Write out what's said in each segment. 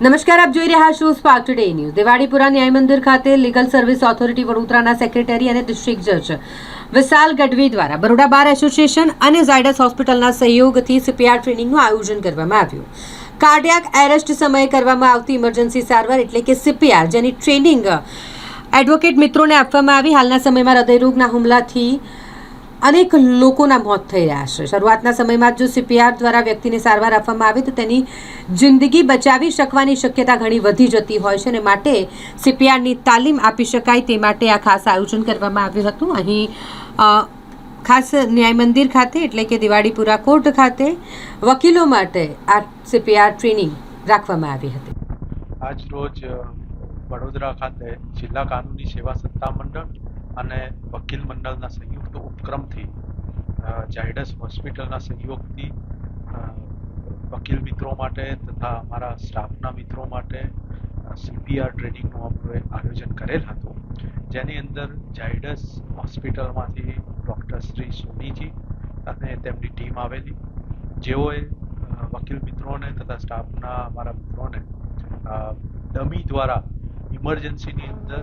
નમસ્કાર, આપ જોઈ રહ્યા છો સ્પાર્ક ટુડે ન્યૂઝ દેવાડીપુરા ન્યાય મંદિર ખાતે લીગલ સર્વિસ ઓથોરિટી વડોદરાના સેક્રેટરી અને ડિસ્ટ્રિક્ટ જજ વિશાલ ગઢવી દ્વારા બરોડા બાર એસોસિએશન અને ઝાયડસ હોસ્પિટલના સહયોગથી સીપીઆર ટ્રેનિંગનું આયોજન કરવામાં આવ્યું. કાર્ડિયાક એરેસ્ટ સમયે કરવામાં આવતી ઇમરજન્સી સારવાર એટલે કે સીપીઆર જેની ટ્રેનિંગ એડવોકેટ મિત્રોને આપવામાં આવી. હાલના સમયમાં હૃદયરોગના હુમલાથી અનેક લોકોના મોત થઈ રહ્યા છે. શરૂઆતના સમયમાં જો સીપીઆર દ્વારા વ્યક્તિને સારવાર આપવામાં આવે તો તેની જિંદગી બચાવી શકવાની શક્યતા ઘણી વધી જતી હોય છે અને માટે સીપીઆરની તાલીમ આપી શકાય તે માટે આ ખાસ આયોજન કરવામાં આવ્યું હતું. અહીં ખાસ ન્યાય મંદિર ખાતે એટલે કે દિવાળીપુરા કોર્ટ ખાતે વકીલો માટે આ સીપીઆર ટ્રેનિંગ રાખવામાં આવી હતી. આજ રોજ વડોદરા ખાતે જિલ્લા કાનૂની સેવા સત્તા મંડળ અને વકીલ મંડળના સંયુક્ત ઉપક્રમથી ઝાયડસ હોસ્પિટલના સહયોગથી વકીલ મિત્રો માટે તથા અમારા સ્ટાફના મિત્રો માટે સીપીઆર ટ્રેનિંગનું આપણે આયોજન કરેલ હતું. જેની અંદર ઝાયડસ હોસ્પિટલમાંથી ડૉક્ટર શ્રી સોનીજી અને તેમની ટીમ આવેલી. જેઓએ વકીલ મિત્રોને તથા સ્ટાફના અમારા મિત્રોને ડમી દ્વારા ઇમરજન્સીની અંદર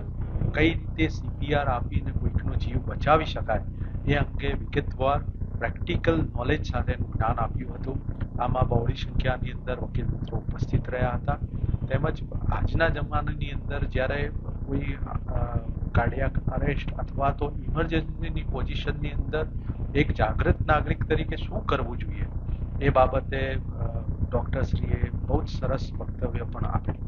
કઈ રીતે સીપીઆર આપીને કોઈકનો જીવ બચાવી શકાય એ અંગે વિગતવાર પ્રેક્ટિકલ નોલેજ સાથેનું જ્ઞાન આપ્યું હતું. આમાં બહોળી સંખ્યાની અંદર વકીલ મિત્રો ઉપસ્થિત રહ્યા હતા. તેમજ આજના જમાનાની અંદર જ્યારે કોઈ કાર્ડિયાક અરેસ્ટ અથવા તો ઇમરજન્સીની પોઝિશનની અંદર એક જાગૃત નાગરિક તરીકે શું કરવું જોઈએ? એ બાબતે ડૉક્ટરશ્રીએ બહુ જ સરસ વક્તવ્ય પણ આપેલું.